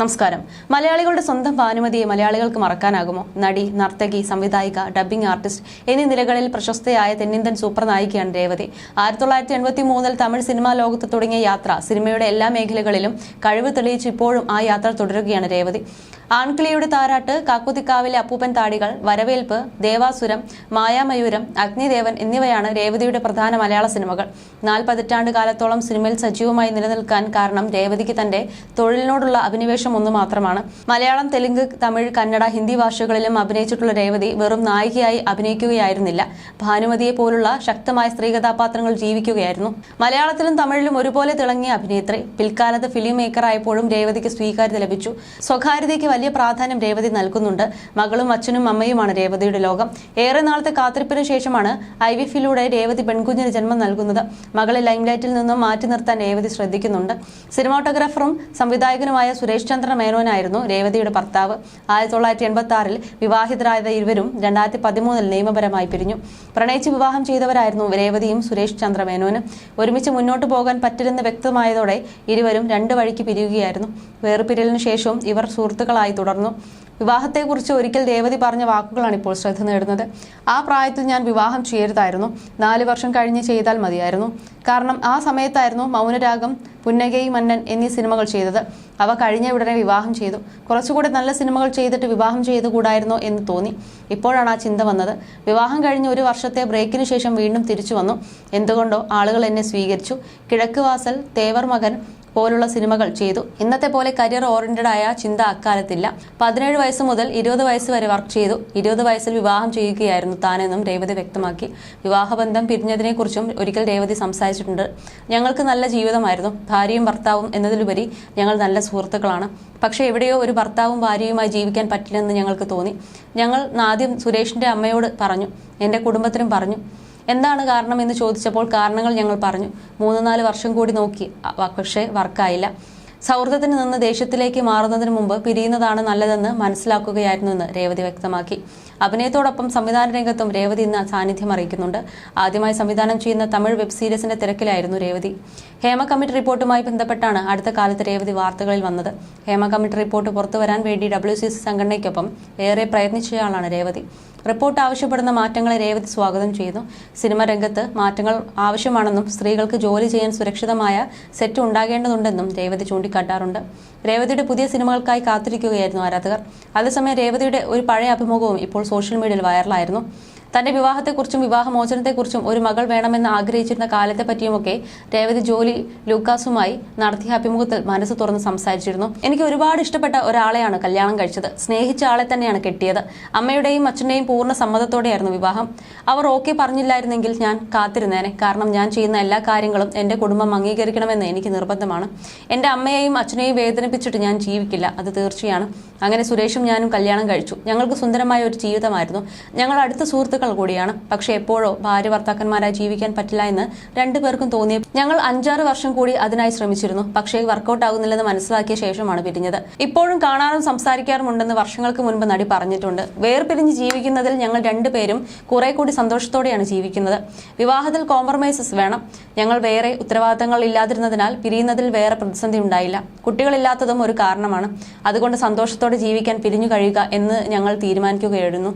നമസ്കാരം. മലയാളികളുടെ സ്വന്തം ഭാനുമതിയെ മലയാളികൾക്ക് മറക്കാനാകുമോ? നടി നർത്തകി സംവിധായിക ഡബ്ബിംഗ് ആർട്ടിസ്റ്റ് എന്നീ നിലകളിൽ പ്രശസ്തയായ തെന്നിന്ത്യൻ സൂപ്പർ നായികയാണ് രേവതി. ആയിരത്തി തൊള്ളായിരത്തി എൺപത്തി മൂന്നിൽ തമിഴ് സിനിമാ ലോകത്ത് തുടങ്ങിയ യാത്ര സിനിമയുടെ എല്ലാ മേഖലകളിലും കഴിവ് തെളിയിച്ച് ഇപ്പോഴും ആ യാത്ര തുടരുകയാണ് രേവതി. ആൺകിളിയുടെ താരാട്ട് കാക്കുതിക്കാവിലെ അപ്പൂപ്പൻ താടികൾ വരവേൽപ്പ് ദേവാസുരം മായാമയൂരം അഗ്നിദേവൻ എന്നിവയാണ് രേവതിയുടെ പ്രധാന മലയാള സിനിമകൾ. നാല് പതിറ്റാണ്ട് കാലത്തോളം സിനിമയിൽ സജീവമായി നിലനിൽക്കാൻ കാരണം രേവതിക്ക് തന്റെ തൊഴിലിനോടുള്ള അഭിനിവേശം ഒന്ന് മാത്രമാണ്. മലയാളം തെലുങ്ക് തമിഴ് കന്നഡ ഹിന്ദി ഭാഷകളിലും അഭിനയിച്ചിട്ടുള്ള രേവതി വെറും നായികയായി അഭിനയിക്കുകയായിരുന്നില്ല. ഭാനുമതിയെ പോലുള്ള ശക്തമായ സ്ത്രീ കഥാപാത്രങ്ങൾ ജീവിക്കുകയായിരുന്നു. മലയാളത്തിലും തമിഴിലും ഒരുപോലെ തിളങ്ങിയ അഭിനേത്രി. പിൽക്കാലത്ത് ഫിലിം മേക്കറായപ്പോഴും രേവതിക്ക് സ്വീകാര്യത ലഭിച്ചു. സ്വകാര്യതയ്ക്ക് വലിയ പ്രാധാന്യം രേവതി നൽകുന്നുണ്ട്. മകളും അച്ഛനും അമ്മയുമാണ് രേവതിയുടെ ലോകം. ഏറെ നാളത്തെ കാത്തിരിപ്പിന് ശേഷമാണ് ഐ വി ഫിലൂടെ രേവതി പെൺകുഞ്ഞിന് ജന്മം നൽകുന്നത്. മകളെ ലൈംലൈറ്റിൽ നിന്നും മാറ്റി നിർത്താൻ രേവതി ശ്രദ്ധിക്കുന്നുണ്ട്. സിനിമാട്ടോഗ്രാഫറും സംവിധായകനുമായ സുരേഷ് ചന്ദ്ര മേനോനായിരുന്നു രേവതിയുടെ ഭർത്താവ്. ആയിരത്തി തൊള്ളായിരത്തി എൺപത്തി ആറിൽ വിവാഹിതരായ ഇരുവരും രണ്ടായിരത്തി പതിമൂന്നിൽ നിയമപരമായി പിരിഞ്ഞു. പ്രണയിച്ച് വിവാഹം ചെയ്തവരായിരുന്നു രേവതിയും സുരേഷ് ചന്ദ്ര മേനോനും. ഒരുമിച്ച് മുന്നോട്ട് പോകാൻ പറ്റില്ലെന്ന് വ്യക്തമായതോടെ ഇരുവരും രണ്ട് വഴിക്ക് പിരിയുകയായിരുന്നു. വേർപിരിയലിനു ശേഷവും ഇവർ സുഹൃത്തുക്കളായി തുടർന്നു. വിവാഹത്തെക്കുറിച്ച് ഒരിക്കൽ രേവതി പറഞ്ഞ വാക്കുകളാണ് ഇപ്പോൾ ശ്രദ്ധ നേടുന്നത്. ആ പ്രായത്തിൽ ഞാൻ വിവാഹം ചെയ്യരുതായിരുന്നു. നാല് വർഷം കഴിഞ്ഞ് ചെയ്താൽ മതിയായിരുന്നു. കാരണം ആ സമയത്തായിരുന്നു മൗനരാഗം പുന്നകൈ മന്നൻ എന്നീ സിനിമകൾ ചെയ്തത്. അവ കഴിഞ്ഞ ഉടനെ വിവാഹം ചെയ്തു. കുറച്ചുകൂടെ നല്ല സിനിമകൾ ചെയ്തിട്ട് വിവാഹം ചെയ്തുകൂടായിരുന്നോ എന്ന് തോന്നി. ഇപ്പോഴാണ് ആ ചിന്ത വന്നത്. വിവാഹം കഴിഞ്ഞ് ഒരു വർഷത്തെ ബ്രേക്കിന് ശേഷം വീണ്ടും തിരിച്ചു വന്നു. എന്തുകൊണ്ടോ ആളുകൾ എന്നെ സ്വീകരിച്ചു. കിഴക്ക് വാസൽ തേവർ മകൻ പോലുള്ള സിനിമകൾ ചെയ്തു. ഇന്നത്തെ പോലെ കരിയർ ഓറിയന്റഡ് ആയ ചിന്ത അക്കാലത്തില്ല. പതിനേഴ് വയസ്സ് മുതൽ ഇരുപത് വയസ്സ് വരെ വർക്ക് ചെയ്തു. ഇരുപത് വയസ്സിൽ വിവാഹം ചെയ്യുകയായിരുന്നു താനെന്നും രേവതി വ്യക്തമാക്കി. വിവാഹബന്ധം പിരിഞ്ഞതിനെക്കുറിച്ചും ഒരിക്കൽ രേവതി സംസാരിച്ചിട്ടുണ്ട്. ഞങ്ങൾക്ക് നല്ല ജീവിതമായിരുന്നു. ഭാര്യയും ഭർത്താവും എന്നതിലുപരി ഞങ്ങൾ നല്ല സുഹൃത്തുക്കളാണ്. പക്ഷേ എവിടെയോ ഒരു ഭർത്താവും ഭാര്യയുമായി ജീവിക്കാൻ പറ്റില്ലെന്ന് ഞങ്ങൾക്ക് തോന്നി. ഞങ്ങൾ ആദ്യം സുരേഷിന്റെ അമ്മയോട് പറഞ്ഞു. എന്റെ കുടുംബത്തിനും പറഞ്ഞു. എന്താണ് കാരണം എന്ന് ചോദിച്ചപ്പോൾ കാരണങ്ങൾ ഞങ്ങൾ പറഞ്ഞു. മൂന്ന് നാല് വർഷം കൂടി നോക്കി. പക്ഷേ വർക്കായില്ല. സൗഹൃദത്തിന് നിന്ന് ദേഷ്യത്തിലേക്ക് മാറുന്നതിന് മുമ്പ് പിരിയുന്നതാണ് നല്ലതെന്ന് മനസ്സിലാക്കുകയായിരുന്നു എന്ന് രേവതി വ്യക്തമാക്കി. അഭിനയത്തോടൊപ്പം സംവിധാന രംഗത്തും രേവതി ഇന്ന് സാന്നിധ്യം അറിയിക്കുന്നുണ്ട്. ആദ്യമായി സംവിധാനം ചെയ്യുന്ന തമിഴ് വെബ് സീരീസിന്റെ തിരക്കിലായിരുന്നു രേവതി. ഹേമ കമ്മിറ്റി റിപ്പോർട്ടുമായി ബന്ധപ്പെട്ടാണ് അടുത്ത കാലത്ത് രേവതി വാർത്തകളിൽ വന്നത്. ഹേമ കമ്മിറ്റി റിപ്പോർട്ട് പുറത്തുവരാൻ വേണ്ടി ഡബ്ല്യു സി സി സംഘടനയ്ക്കൊപ്പം ഏറെ പ്രയത്നിച്ചയാളാണ് രേവതി. റിപ്പോർട്ട് ആവശ്യപ്പെടുന്ന മാറ്റങ്ങളെ രേവതി സ്വാഗതം ചെയ്യുന്നു. സിനിമ രംഗത്ത് മാറ്റങ്ങൾ ആവശ്യമാണെന്നും സ്ത്രീകൾക്ക് ജോലി ചെയ്യാൻ സുരക്ഷിതമായ സെറ്റ് ഉണ്ടാകേണ്ടതുണ്ടെന്നും രേവതി ചൂണ്ടിക്കാട്ടാറുണ്ട്. രേവതിയുടെ പുതിയ സിനിമകൾക്കായി കാത്തിരിക്കുകയായിരുന്നു ആരാധകർ. അതേസമയം രേവതിയുടെ ഒരു പഴയ അഭിമുഖവും ഇപ്പോൾ സോഷ്യൽ മീഡിയയിൽ വൈറലായിരുന്നു തന്റെ വിവാഹത്തെക്കുറിച്ചും വിവാഹമോചനത്തെക്കുറിച്ചും ഒരു മകൾ വേണമെന്ന് ആഗ്രഹിച്ചിരുന്ന കാലത്തെ പറ്റിയുമൊക്കെ രേവതി ജോലി ലൂക്കാസുമായി നടത്തിയ അഭിമുഖത്തിൽ മനസ്സ് തുറന്ന് സംസാരിച്ചിരുന്നു. എനിക്ക് ഒരുപാട് ഇഷ്ടപ്പെട്ട ഒരാളെയാണ് കല്യാണം കഴിച്ചത്. സ്നേഹിച്ച ആളെ തന്നെയാണ് കെട്ടിയത്. അമ്മയുടെയും അച്ഛന്റെയും പൂർണ സമ്മതത്തോടെയായിരുന്നു വിവാഹം. അവർ ഓക്കെ പറഞ്ഞില്ലായിരുന്നെങ്കിൽ ഞാൻ കാത്തിരുന്നേനെ. കാരണം ഞാൻ ചെയ്യുന്ന എല്ലാ കാര്യങ്ങളും എന്റെ കുടുംബം അംഗീകരിക്കണമെന്ന് എനിക്ക് നിർബന്ധമാണ്. എന്റെ അമ്മയെയും അച്ഛനെയും വേദനിപ്പിച്ചിട്ട് ഞാൻ ജീവിക്കില്ല. അത് തീർച്ചയാണ്. അങ്ങനെ സുരേഷും ഞാനും കല്യാണം കഴിച്ചു. ഞങ്ങൾക്ക് സുന്ദരമായ ഒരു ജീവിതമായിരുന്നു. ഞങ്ങൾ അടുത്ത സുഹൃത്തുക്കൾ കൂടിയാണ്. പക്ഷേ എപ്പോഴോ ഭാര്യ ഭർത്താക്കന്മാരായി ജീവിക്കാൻ പറ്റില്ല എന്ന് രണ്ടുപേർക്കും തോന്നിയ ഞങ്ങൾ അഞ്ചാറ് വർഷം കൂടി അതിനായി ശ്രമിച്ചിരുന്നു. പക്ഷേ വർക്കൗട്ട് ആകുന്നില്ലെന്ന് മനസ്സിലാക്കിയ ശേഷമാണ് പിരിഞ്ഞത്. ഇപ്പോഴും കാണാറും സംസാരിക്കാറുമുണ്ടെന്ന് വർഷങ്ങൾക്ക് മുൻപ് നടി പറഞ്ഞിട്ടുണ്ട്. വേർപിരിഞ്ഞ് ജീവിക്കുന്നതിൽ ഞങ്ങൾ രണ്ടുപേരും കുറെ കൂടി സന്തോഷത്തോടെയാണ് ജീവിക്കുന്നത്. വിവാഹത്തിൽ കോംപ്രമൈസസ് വേണം. ഞങ്ങൾ വേറെ ഉത്തരവാദിത്തങ്ങൾ ഇല്ലാതിരുന്നതിനാൽ പിരിയുന്നതിൽ വേറെ പ്രതിസന്ധി ഉണ്ടായില്ല. കുട്ടികളില്ലാത്തതും ഒരു കാരണമാണ്. അതുകൊണ്ട് സന്തോഷത്തോടെ ജീവിക്കാൻ പിരിഞ്ഞു കഴിയുക എന്ന് ഞങ്ങൾ തീരുമാനിക്കുകയായിരുന്നു.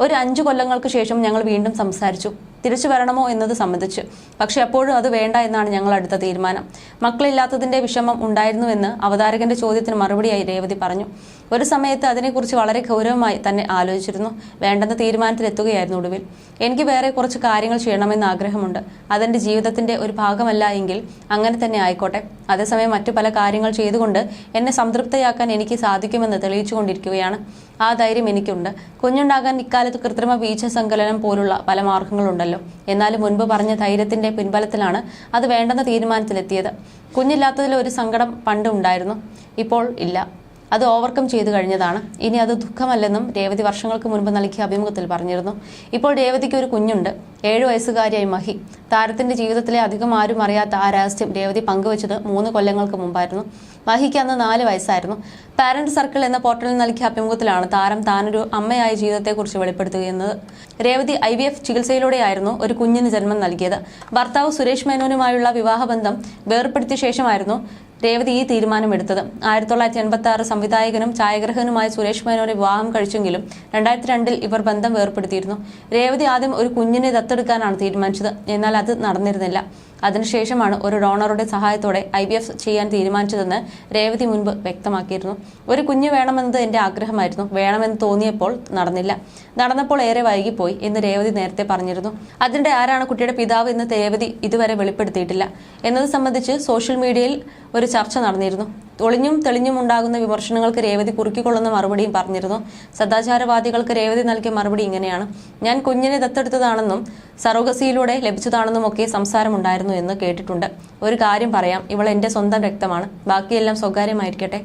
ഒരു അഞ്ചു കൊല്ലങ്ങൾക്ക് ശേഷം ഞങ്ങൾ വീണ്ടും സംസാരിച്ചു. തിരിച്ചു വരണമോ എന്നത് സംബന്ധിച്ച്. പക്ഷെ അപ്പോഴും അത് വേണ്ട എന്നാണ് ഞങ്ങൾ അടുത്ത തീരുമാനം. മക്കളില്ലാത്തതിന്റെ വിഷമം ഉണ്ടായിരുന്നുവെന്ന് അവതാരകന്റെ ചോദ്യത്തിന് മറുപടിയായി രേവതി പറഞ്ഞു. ഒരു സമയത്ത് അതിനെക്കുറിച്ച് വളരെ ഗൗരവമായി തന്നെ ആലോചിച്ചിരുന്നു. വേണ്ടെന്ന തീരുമാനത്തിലെത്തുകയായിരുന്നു ഒടുവിൽ. എനിക്ക് വേറെ കുറച്ച് കാര്യങ്ങൾ ചെയ്യണമെന്ന് ആഗ്രഹമുണ്ട്. അതെന്റെ ജീവിതത്തിന്റെ ഒരു ഭാഗമല്ല എങ്കിൽ അങ്ങനെ തന്നെ ആയിക്കോട്ടെ. അതേസമയം മറ്റു പല കാര്യങ്ങൾ ചെയ്തുകൊണ്ട് എന്നെ സംതൃപ്തയാക്കാൻ എനിക്ക് സാധിക്കുമെന്ന് തെളിയിച്ചുകൊണ്ടിരിക്കുകയാണ്. ആ ധൈര്യം എനിക്കുണ്ട്. കുഞ്ഞുണ്ടാകാൻ ഇക്കാലത്ത് കൃത്രിമ ബീജസങ്കലനം പോലുള്ള പല മാർഗങ്ങളുണ്ടല്ലോ. എന്നാലും മുൻപ് പറഞ്ഞ ധൈര്യത്തിന്റെ പിൻബലത്തിലാണ് അത് വേണ്ടെന്ന തീരുമാനത്തിലെത്തിയത്. കുഞ്ഞില്ലാത്തതിൽ ഒരു സങ്കടം പണ്ട് ഉണ്ടായിരുന്നു. ഇപ്പോൾ ഇല്ല. അത് ഓവർകം ചെയ്തു കഴിഞ്ഞതാണ്. ഇനി അത് ദുഃഖമല്ലെന്നും രേവതി വർഷങ്ങൾക്ക് മുൻപ് നൽകിയ അഭിമുഖത്തിൽ പറഞ്ഞിരുന്നു. ഇപ്പോൾ രേവതിക്ക് ഒരു കുഞ്ഞുണ്ട്. ഏഴു വയസ്സുകാരിയായി മഹി. താരത്തിന്റെ ജീവിതത്തിലെ അധികം ആരും അറിയാത്ത ആ രഹസ്യം രേവതി പങ്കുവച്ചത് മൂന്ന് കൊല്ലങ്ങൾക്ക് മുമ്പായിരുന്നു. മഹിക്ക് അന്ന് നാല് വയസ്സായിരുന്നു. പാരന്റ് സർക്കിൾ എന്ന പോർട്ടലിൽ നൽകിയ അഭിമുഖത്തിലാണ് താരം താനൊരു അമ്മയായ ജീവിതത്തെക്കുറിച്ച് വെളിപ്പെടുത്തുകയെന്നത് രേവതി ഐ വി എഫ് ചികിത്സയിലൂടെയായിരുന്നു ഒരു കുഞ്ഞിന് ജന്മം നൽകിയത്. ഭർത്താവ് സുരേഷ് മേനോനുമായുള്ള വിവാഹബന്ധം വേർപ്പെടുത്തിയ ശേഷമായിരുന്നു രേവതി ഈ തീരുമാനമെടുത്തത്. ആയിരത്തി തൊള്ളായിരത്തി എൺപത്തി ആറ് സംവിധായകനും ഛായാഗ്രഹകനുമായ സുരേഷ് മേനോനെ വിവാഹം കഴിച്ചെങ്കിലും രണ്ടായിരത്തി രണ്ടിൽ ഇവർ ബന്ധം വേർപ്പെടുത്തിയിരുന്നു. രേവതി ആദ്യം ഒരു കുഞ്ഞിനെ ദത്തെടുക്കാനാണ് തീരുമാനിച്ചത്. എന്നാൽ അത് നടന്നിരുന്നില്ല. അതിനുശേഷമാണ് ഒരു ഡോണറുടെ സഹായത്തോടെ ഐ ബി എഫ് ചെയ്യാൻ തീരുമാനിച്ചതെന്ന് രേവതി മുൻപ് വ്യക്തമാക്കിയിരുന്നു. ഒരു കുഞ്ഞ് വേണമെന്നത് എന്റെ ആഗ്രഹമായിരുന്നു. വേണമെന്ന് തോന്നിയപ്പോൾ നടന്നില്ല. നടന്നപ്പോൾ ഏറെ വൈകിപ്പോയി എന്ന് രേവതി നേരത്തെ പറഞ്ഞിരുന്നു. അതിന്റെ ആരാണ് കുട്ടിയുടെ പിതാവ് എന്ന് രേവതി ഇതുവരെ വെളിപ്പെടുത്തിയിട്ടില്ല. എന്നത് സംബന്ധിച്ച് സോഷ്യൽ മീഡിയയിൽ ഒരു ചർച്ച നടന്നിരുന്നു. ഒളിഞ്ഞും തെളിഞ്ഞും ഉണ്ടാകുന്ന വിമർശനങ്ങൾക്ക് രേവതി കുറുക്കിക്കൊള്ളുന്ന മറുപടിയും പറഞ്ഞിരുന്നു. സദാചാരവാദികൾക്ക് രേവതി നൽകിയ മറുപടി ഇങ്ങനെയാണ്. ഞാൻ കുഞ്ഞിനെ ദത്തെടുത്തതാണെന്നും സറോഗസിയിലൂടെ ലഭിച്ചതാണെന്നും ഒക്കെ സംസാരമുണ്ടായിരുന്നു എന്ന് കേട്ടിട്ടുണ്ട്. ഒരു കാര്യം പറയാം ഇവൾ എന്റെ സ്വന്തം രക്തമാണ്. ബാക്കിയെല്ലാം സ്വകാര്യമായിരിക്കട്ടെ.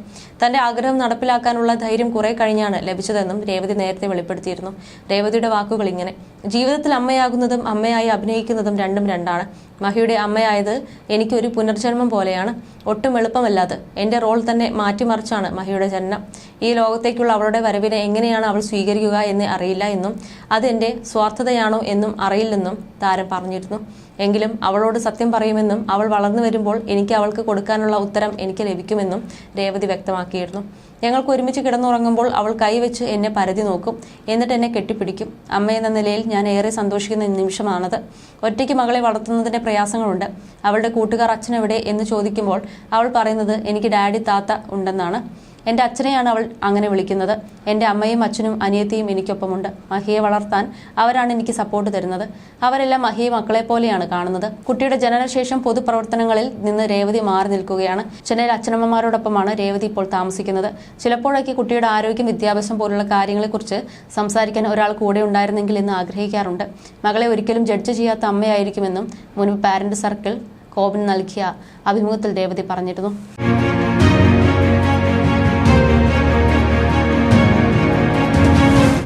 തന്റെ ആഗ്രഹം നടപ്പിലാക്കാനുള്ള ധൈര്യം കുറെ കഴിഞ്ഞാണ് ലഭിച്ചതെന്നും രേവതി നേരത്തെ വെളിപ്പെടുത്തിയിരുന്നു. രേവതിയുടെ വാക്കുകൾ ഇങ്ങനെ. ജീവിതത്തിൽ അമ്മയാകുന്നതും അമ്മയായി അഭിനയിക്കുന്നതും രണ്ടും രണ്ടാണ്. മഹിയുടെ അമ്മയായത് എനിക്കൊരു പുനർജന്മം പോലെയാണ്. ഒട്ടും എളുപ്പമല്ലാതെ എന്റെ റോൾ തന്നെ മാറ്റിമറിച്ചാണ് മഹിയുടെ ജനനം. ഈ ലോകത്തേക്കുള്ള അവളുടെ വരവിനെ എങ്ങനെയാണ് അവൾ സ്വീകരിക്കുക എന്ന് അറിയില്ല എന്നും അത് എന്റെ സ്വാർത്ഥതയാണോ എന്നും അറിയില്ലെന്നും താരം പറഞ്ഞിരുന്നു. എങ്കിലും അവളോട് സത്യം പറയുമെന്നും അവൾ വളർന്നു വരുമ്പോൾ എനിക്ക് അവൾക്ക് കൊടുക്കാനുള്ള ഉത്തരം എനിക്ക് ലഭിക്കുമെന്നും രേവതി വ്യക്തമാക്കിയിരുന്നു. ഞങ്ങൾക്ക് ഒരുമിച്ച് കിടന്നുറങ്ങുമ്പോൾ അവൾ കൈവച്ച് എന്നെ പരതി നോക്കും. എന്നിട്ട് എന്നെ കെട്ടിപ്പിടിക്കും. അമ്മ എന്ന നിലയിൽ ഞാൻ ഏറെ സന്തോഷിക്കുന്ന നിമിഷമാണത്. ഒറ്റയ്ക്ക് മകളെ വളർത്തുന്നതിന്റെ പ്രയാസങ്ങളുണ്ട്. അവളുടെ കൂട്ടുകാർ അച്ഛനെവിടെ എന്ന് ചോദിക്കുമ്പോൾ അവൾ പറയുന്നത് എനിക്ക് ഡാഡി താത്ത ഉണ്ടെന്നാണ്. എന്റെ അച്ഛനെയാണ് അവൾ അങ്ങനെ വിളിക്കുന്നത്. എന്റെ അമ്മയും അച്ഛനും അനിയത്തിയും എനിക്കൊപ്പമുണ്ട്. മഹിയെ വളർത്താൻ അവരാണ് എനിക്ക് സപ്പോർട്ട് തരുന്നത്. അവരെല്ലാം മഹിയെ മക്കളെ പോലെയാണ് കാണുന്നത്. കുട്ടിയുടെ ജനനശേഷം പൊതുപ്രവർത്തനങ്ങളിൽ നിന്ന് രേവതി മാറി നിൽക്കുകയാണ്. ചെന്നൈയിൽ അച്ഛനമ്മമാരോടൊപ്പമാണ് രേവതി ഇപ്പോൾ താമസിക്കുന്നത്. ചിലപ്പോഴൊക്കെ കുട്ടിയുടെ ആരോഗ്യം വിദ്യാഭ്യാസം പോലുള്ള കാര്യങ്ങളെക്കുറിച്ച് സംസാരിക്കാൻ ഒരാൾ കൂടെ ഉണ്ടായിരുന്നെങ്കിൽ എന്ന് ആഗ്രഹിക്കാറുണ്ട്. മകളെ ഒരിക്കലും ജഡ്ജ് ചെയ്യാത്ത അമ്മയായിരിക്കുമെന്നും മുൻപ് പാരന്റ് സർക്കിൾ കോപിന് നൽകിയ അഭിമുഖത്തിൽ രേവതി പറഞ്ഞിരുന്നു.